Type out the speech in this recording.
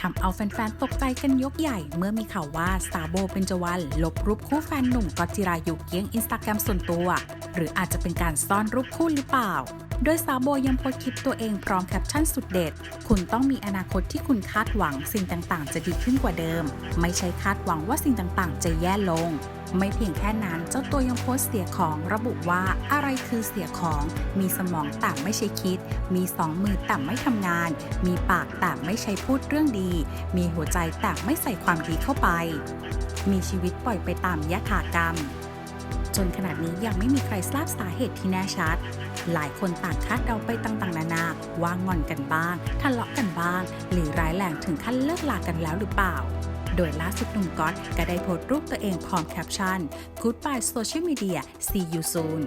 ทำเอาแฟนๆ ตกใจกันยกใหญ่ เมื่อมีข่าวว่าสาวโบเป็นจวัน ลบรูปคู่แฟนหนุ่มก็จิรายุเกี้ยงอินสตาแกรมส่วนตัว หรืออาจจะเป็นการซ่อนรูปคู่หรือเปล่า โดยสาวโบยังโพสคลิปตัวเองพร้อมแคปชั่นสุดเด็ด คุณต้องมีอนาคตที่คุณคาดหวังสิ่งต่างๆ จะดีขึ้นกว่าเดิม ไม่ใช่คาดหวังว่าสิ่งต่างๆ จะแย่ลง ไม่เพียงแค่นั้น เจ้าตัวยังโพสเสียของระบุว่าอะไรคือเสียของ มีสมองแต่ไม่ใช่คิด มีสองมือแต่ไม่ทำงาน มีปากแต่ไม่ใช่พูดเรื่องดี มีหัวใจแต่ไม่ใส่ความดีเข้าไป มีชีวิตปล่อยไปตามยถากรรม จนขนาดนี้ยังไม่มีใครทราบสาเหตุที่แน่ชัด หลายคนต่างคาดเดาไปต่างๆ นานา ว่างอนกันบ้าง ทะเลาะกันบ้าง หรือร้ายแรงถึงขั้นเลิกลากันแล้วหรือเปล่า โดยล่าสุดหนุ่มก๊อตก็ได้โพสต์รูปตัวเองพร้อมแคปชั่น Goodbye Social Media See you soon